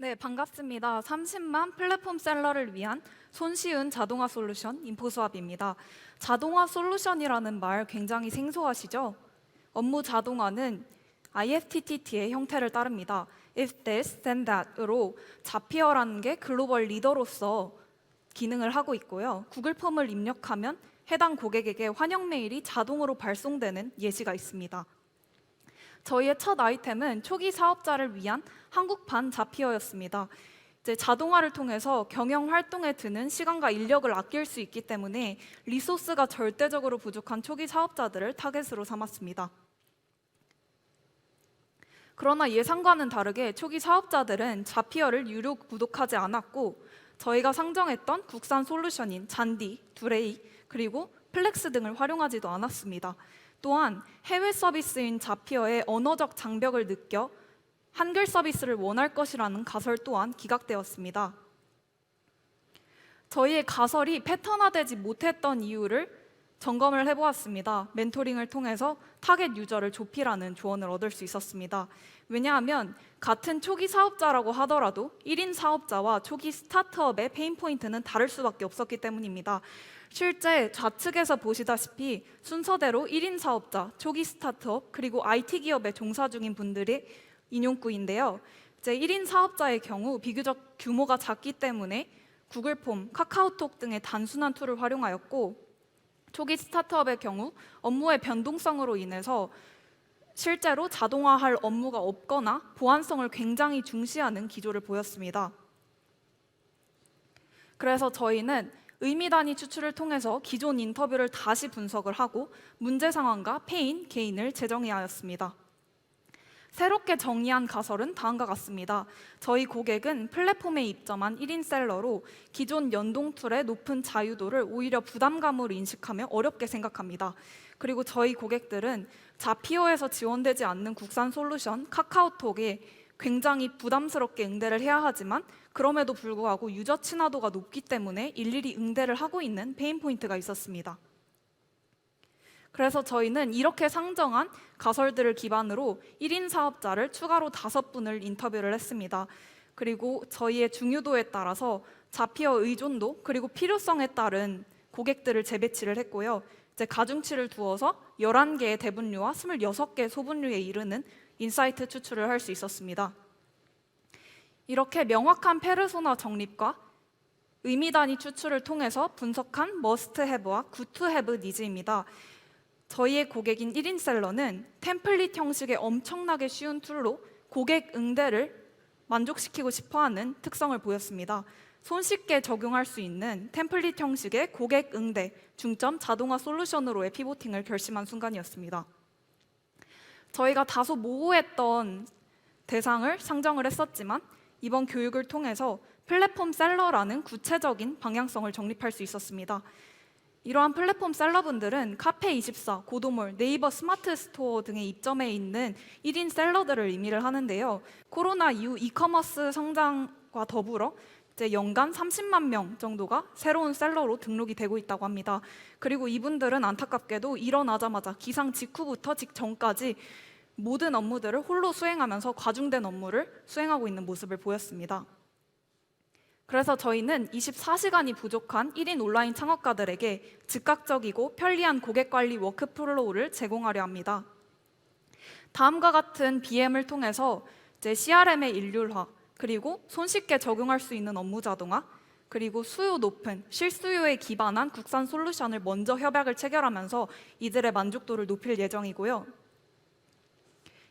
네, 반갑습니다. 30만 플랫폼 셀러를 위한 손쉬운 자동화 솔루션 인포수합입니다. 자동화 솔루션이라는 말 굉장히 생소하시죠? 업무 자동화는 IFTTT의 형태를 따릅니다. If this, then that으로 자피어라는 게 글로벌 리더로서 기능을 하고 있고요. 구글 폼을 입력하면 해당 고객에게 환영 메일이 자동으로 발송되는 예시가 있습니다. 저희의 첫 아이템은 초기 사업자를 위한 한국판 자피어였습니다. 이제 자동화를 통해서 경영 활동에 드는 시간과 인력을 아낄 수 있기 때문에 리소스가 절대적으로 부족한 초기 사업자들을 타겟으로 삼았습니다. 그러나 예상과는 다르게 초기 사업자들은 자피어를 유료 구독하지 않았고 저희가 상정했던 국산 솔루션인 잔디, 두레이, 그리고 플렉스 등을 활용하지도 않았습니다. 또한 해외 서비스인 자피어의 언어적 장벽을 느껴 한글 서비스를 원할 것이라는 가설 또한 기각되었습니다. 저희의 가설이 패턴화되지 못했던 이유를 점검을 해보았습니다. 멘토링을 통해서 타겟 유저를 좁히라는 조언을 얻을 수 있었습니다. 왜냐하면 같은 초기 사업자라고 하더라도 1인 사업자와 초기 스타트업의 페인 포인트는 다를 수밖에 없었기 때문입니다. 실제 좌측에서 보시다시피 순서대로 1인 사업자, 초기 스타트업, 그리고 IT 기업에 종사 중인 분들이 인용구인데요. 이제 1인 사업자의 경우 비교적 규모가 작기 때문에 구글 폼, 카카오톡 등의 단순한 툴을 활용하였고 초기 스타트업의 경우 업무의 변동성으로 인해서 실제로 자동화할 업무가 없거나 보안성을 굉장히 중시하는 기조를 보였습니다. 그래서 저희는 의미 단위 추출을 통해서 기존 인터뷰를 다시 분석을 하고 문제 상황과 페인, 게인을 재정의하였습니다. 새롭게 정의한 가설은 다음과 같습니다. 저희 고객은 플랫폼에 입점한 1인 셀러로 기존 연동 툴의 높은 자유도를 오히려 부담감으로 인식하며 어렵게 생각합니다. 그리고 저희 고객들은 자피어에서 지원되지 않는 국산 솔루션 카카오톡에 굉장히 부담스럽게 응대를 해야 하지만 그럼에도 불구하고 유저 친화도가 높기 때문에 일일이 응대를 하고 있는 페인 포인트가 있었습니다. 그래서 저희는 이렇게 상정한 가설들을 기반으로 1인 사업자를 추가로 다섯 분을 인터뷰를 했습니다. 그리고 저희의 중요도에 따라서 자피어 의존도 그리고 필요성에 따른 고객들을 재배치를 했고요. 이제 가중치를 두어서 11개의 대분류와 26개 소분류에 이르는 인사이트 추출을 할 수 있었습니다. 이렇게 명확한 페르소나 정립과 의미 단위 추출을 통해서 분석한 머스트 해브와 굿투 해브 니즈입니다. 저희의 고객인 1인 셀러는 템플릿 형식의 엄청나게 쉬운 툴로 고객 응대를 만족시키고 싶어 하는 특성을 보였습니다. 손쉽게 적용할 수 있는 템플릿 형식의 고객 응대 중점 자동화 솔루션으로의 피보팅을 결심한 순간이었습니다. 저희가 다소 모호했던 대상을 상정을 했었지만 이번 교육을 통해서 플랫폼 셀러라는 구체적인 방향성을 정립할 수 있었습니다. 이러한 플랫폼 셀러분들은 카페24, 고도몰, 네이버 스마트 스토어 등의 입점해 있는 1인 셀러들을 의미를 하는데요. 코로나 이후 이커머스 성장과 더불어 이제 연간 30만 명 정도가 새로운 셀러로 등록이 되고 있다고 합니다. 그리고 이분들은 안타깝게도 일어나자마자 기상 직후부터 직전까지 모든 업무들을 홀로 수행하면서 과중된 업무를 수행하고 있는 모습을 보였습니다. 그래서 저희는 24시간이 부족한 1인 온라인 창업가들에게 즉각적이고 편리한 고객 관리 워크플로우를 제공하려 합니다. 다음과 같은 BM을 통해서 이제 CRM의 일률화, 그리고 손쉽게 적용할 수 있는 업무 자동화, 그리고 수요 높은 실수요에 기반한 국산 솔루션을 먼저 협약을 체결하면서 이들의 만족도를 높일 예정이고요.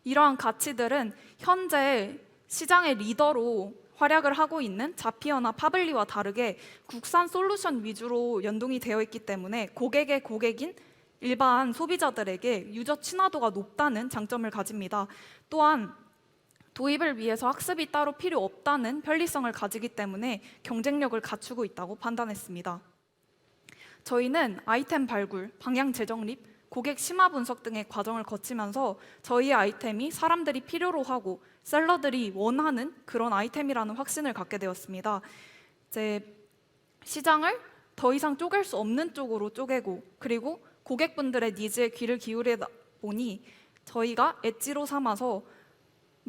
이러한 가치들은 현재 시장의 리더로 활약을 하고 있는 자피어나 파블리와 다르게 국산 솔루션 위주로 연동이 되어 있기 때문에 고객의 고객인 일반 소비자들에게 유저 친화도가 높다는 장점을 가집니다. 또한 도입을 위해서 학습이 따로 필요 없다는 편리성을 가지기 때문에 경쟁력을 갖추고 있다고 판단했습니다. 저희는 아이템 발굴, 방향 재정립, 고객 심화 분석 등의 과정을 거치면서 저희의 아이템이 사람들이 필요로 하고 셀러들이 원하는 그런 아이템이라는 확신을 갖게 되었습니다. 이제 시장을 더 이상 쪼갤 수 없는 쪽으로 쪼개고 그리고 고객분들의 니즈에 귀를 기울이다 보니 저희가 엣지로 삼아서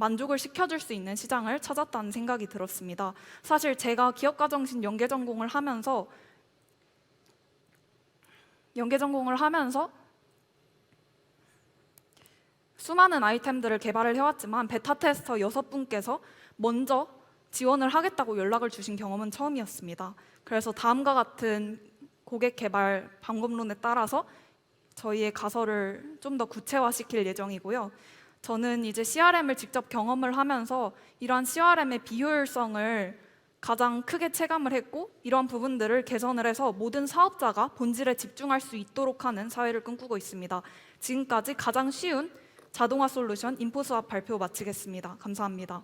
만족을 시켜줄 수 있는 시장을 찾았다는 생각이 들었습니다. 사실 제가 기업가 정신 연계 전공을 하면서 연계 전공을 하면서 수많은 아이템들을 개발을 해왔지만 베타 테스터 여섯 분께서 먼저 지원을 하겠다고 연락을 주신 경험은 처음이었습니다. 그래서 다음과 같은 고객 개발 방법론에 따라서 저희의 가설을 좀 더 구체화시킬 예정이고요. 저는 이제 CRM을 직접 경험을 하면서 이러한 CRM의 비효율성을 가장 크게 체감을 했고 이러한 부분들을 개선을 해서 모든 사업자가 본질에 집중할 수 있도록 하는 사회를 꿈꾸고 있습니다. 지금까지 가장 쉬운 자동화 솔루션 인포스합 발표 마치겠습니다. 감사합니다.